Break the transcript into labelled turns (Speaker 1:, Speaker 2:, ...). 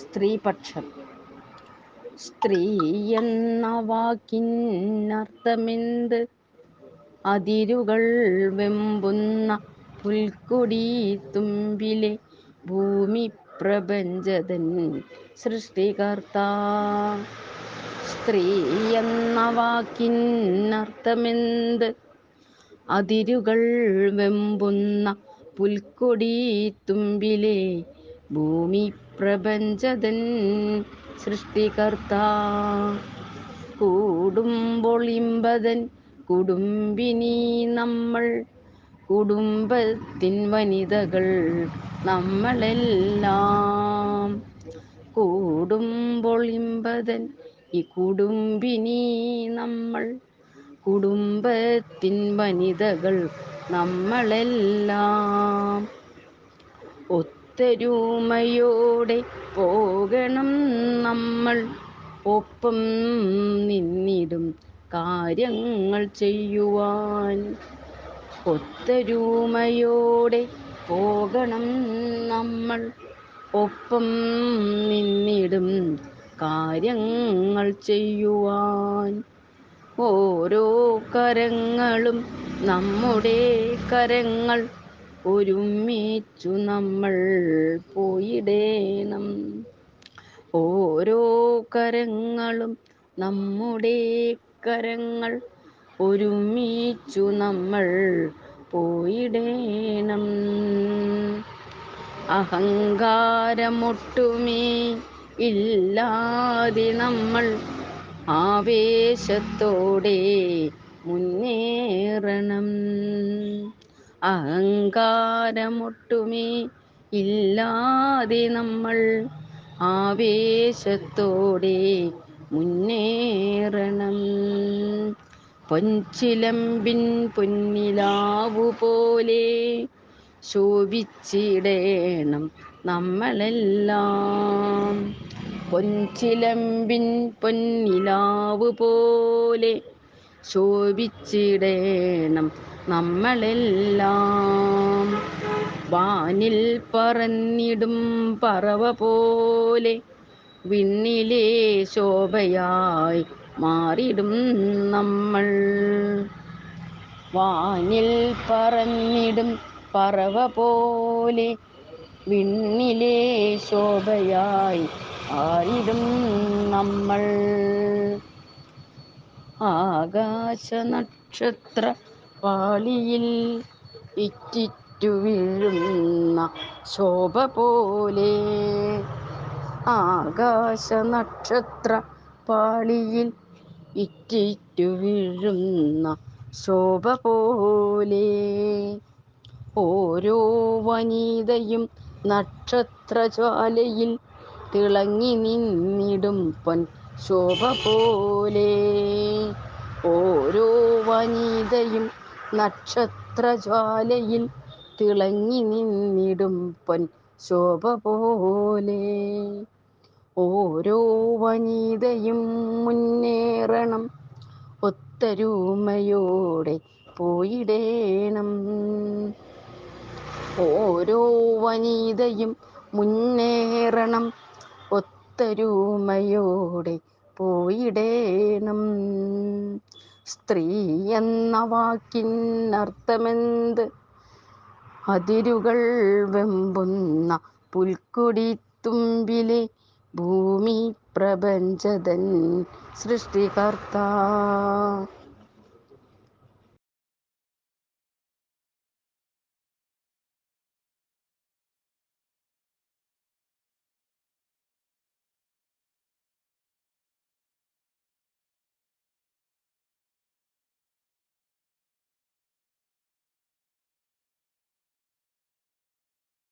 Speaker 1: സ്ത്രീപക്ഷം. സ്ത്രീ എന്ന വാക്കിനർത്ഥമെന്ത്? അതിരുകൾ വെമ്പുന്ന പുൽക്കൊടി തുമ്പിലെ ഭൂമി പ്രപഞ്ചതൻ സൃഷ്ടികർത്ത. സ്ത്രീ എന്ന വാക്കിനർത്ഥമെന്ത്? അതിരുകൾ വെമ്പുന്ന പുൽക്കൊടി തുമ്പിലെ ഭൂമി പ്രപഞ്ചതൻ സൃഷ്ടികർത്ത കൂടുമ്പൊളിമ്പതൻ കുടുംബിനി നമ്മൾ. കുടുംബത്തിൻ വനിതകൾ നമ്മളെല്ലാം. കൂടുമ്പോൾ ഇമ്പതൻ ഈ കുടുംബിനി നമ്മൾ. കുടുംബത്തിൻ വനിതകൾ നമ്മളെല്ലാം. ഒത്തൊരുമയോടെ പോകണം നമ്മൾ. ഒപ്പം നിന്നിടും കാര്യങ്ങൾ ചെയ്യുവാൻ. ഒത്തരൂമയോടെ പോകണം നമ്മൾ. ഒപ്പം നിന്നിടും കാര്യങ്ങൾ ചെയ്യുവാൻ. ഓരോ കരങ്ങളും നമ്മുടെ കരങ്ങൾ ഒരുമിച്ചു നമ്മൾ പോയിടേണം. ഓരോ കരങ്ങളും നമ്മുടെ കരങ്ങൾ ഒരുമിച്ചു നമ്മൾ പോയിടേണം. അഹങ്കാരമൊട്ടുമേ ഇല്ലാതെ നമ്മൾ ആവേശത്തോടെ മുന്നേറണം. അഹങ്കാരമൊട്ടുമേ ഇല്ലാതെ നമ്മൾ ആവേശത്തോടെ മുന്നേറണം. പൊൻചിലമ്പിൻ പൊന്നിലാവു പോലെ ശോഭിച്ചിടേണം നമ്മളെല്ലാം. പൊൻചിലമ്പിൻ പൊന്നിലാവു പോലെ ശോഭിച്ചിടേണം നമ്മളെല്ലാം. വാനിൽ പറന്നിടും പറവ പോലെ വിണ്ണിലെ ശോഭയായി മാറിടും നമ്മൾ. വാനിൽ പറന്നിടും പറവ പോലെ വിണ്ണിലെ ശോഭയായി ആരിടും നമ്മൾ. ആകാശ നക്ഷത്ര പാളിയിൽ ഇറ്റിറ്റു വീഴുന്ന ശോഭ പോലെ. ആകാശ നക്ഷത്ര പാളിയിൽ ഇറ്റിറ്റു വീഴുന്ന ശോഭ പോലെ. ഓരോ വനിതയും നക്ഷത്രജ്വാലയിൽ തിളങ്ങി നിന്നിടും പൊൻ ശോഭ പോലെ. ഓരോ വനിതയും നക്ഷത്രജ്വാലയിൽ തിളങ്ങി നിന്നിടും പൊൻ ശോഭ പോലെ. ഓരോ വനിതയും മുന്നേറണം ഒത്തരൂമയോടെ പോയിടേണം. ഓരോ വനിതയും മുന്നേറണം ഒത്തൊരുമയോടെ പോയിടേണം. സ്ത്രീ എന്ന വാക്കിനർത്ഥമെന്ത് അതിരുകൾ വെമ്പുന്ന പുൽക്കൊടി തുമ്പിലെ ഭൂമി പ്രപഞ്ചതൻ സൃഷ്ടികർത്ത.